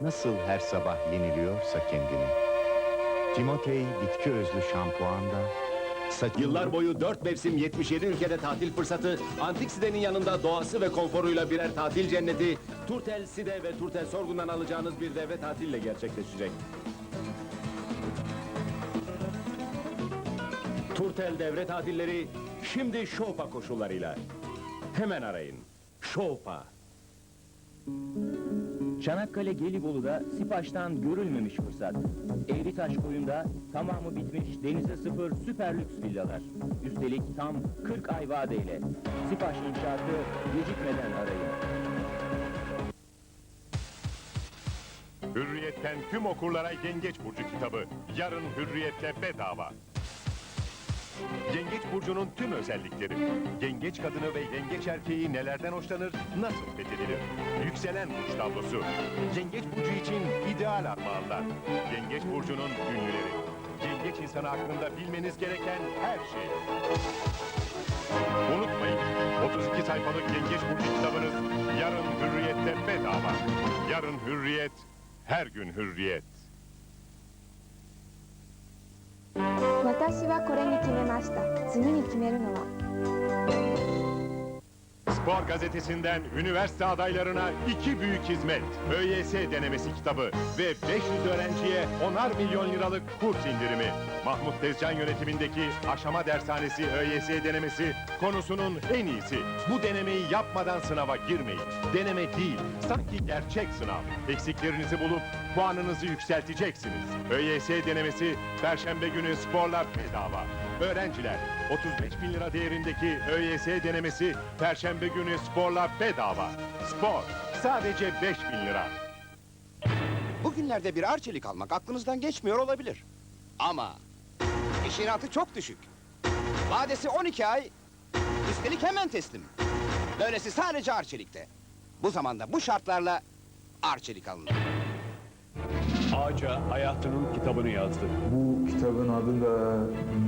nasıl her sabah yeniliyorsa kendini. Timotei bitki özlü şampuanda, saçın... Yıllar boyu 4 mevsim 77 ülkede tatil fırsatı, Antik Side'nin yanında doğası ve konforuyla birer tatil cenneti, Turtel Side ve Turtel Sorgun'dan alacağınız bir devre tatille gerçekleşecek. Turtel devre tatilleri şimdi Şopa koşullarıyla. Hemen arayın. Şopa. Çanakkale Gelibolu'da Sipaş'tan görülmemiş fırsat. Eğritaş koyunda tamamı bitmiş denize sıfır süper lüks villalar. Üstelik tam 40 ay vadeyle. Sipaş inşaatı gecikmeden arayın. Hürriyetten tüm okurlara Yengeç Burcu kitabı. Yarın Hürriyet'le bedava. Yengeç Burcu'nun tüm özellikleri. Yengeç kadını ve yengeç erkeği nelerden hoşlanır, nasıl fethedilir? Yükselen burç tablosu. Yengeç Burcu için ideal armağanlar. Yengeç Burcu'nun ünlüleri. Yengeç insanı hakkında bilmeniz gereken her şey. Unutmayın, 32 sayfalık Yengeç Burcu kitabınız yarın Hürriyet'te bedava. Yarın Hürriyet, her gün Hürriyet. 私はこれに決めました次に決めるのは Spor gazetesinden üniversite adaylarına iki büyük hizmet. ÖYS denemesi kitabı ve 500 öğrenciye 10'ar milyon liralık kurs indirimi. Mahmut Tezcan yönetimindeki aşama dershanesi ÖYS denemesi konusunun en iyisi. Bu denemeyi yapmadan sınava girmeyin. Deneme değil, sanki gerçek sınav. Eksiklerinizi bulup puanınızı yükselteceksiniz. ÖYS denemesi Perşembe günü sporlar bedava. Öğrenciler 35 bin lira değerindeki ÖYS denemesi Perşembe günü sporla bedava. Spor sadece 5 bin lira. Bugünlerde bir arçelik almak aklınızdan geçmiyor olabilir. Ama işinatı çok düşük. Vadesi 12 ay, üstelik hemen teslim. Böylesi sadece arçelikte. Bu zamanda bu şartlarla arçelik alınır. Ağaca hayatının kitabını yazdı. Bu kitabın adı da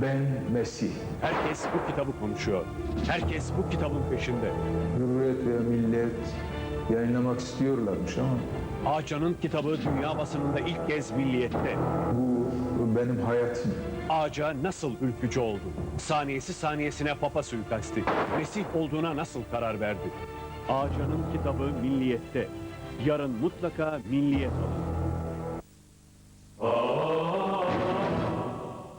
Ben Mesih. Herkes bu kitabı konuşuyor. Herkes bu kitabın peşinde. Hürriyet ve Millet yayınlamak istiyorlarmış ama Ağaca'nın kitabı dünya basınında ilk kez milliyette. bu benim hayatım. Ağaca nasıl ülkücü oldu? Saniyesi saniyesine papa suikasti. Mesih olduğuna nasıl karar verdi? Ağaca'nın kitabı milliyette. Yarın mutlaka milliyet alın.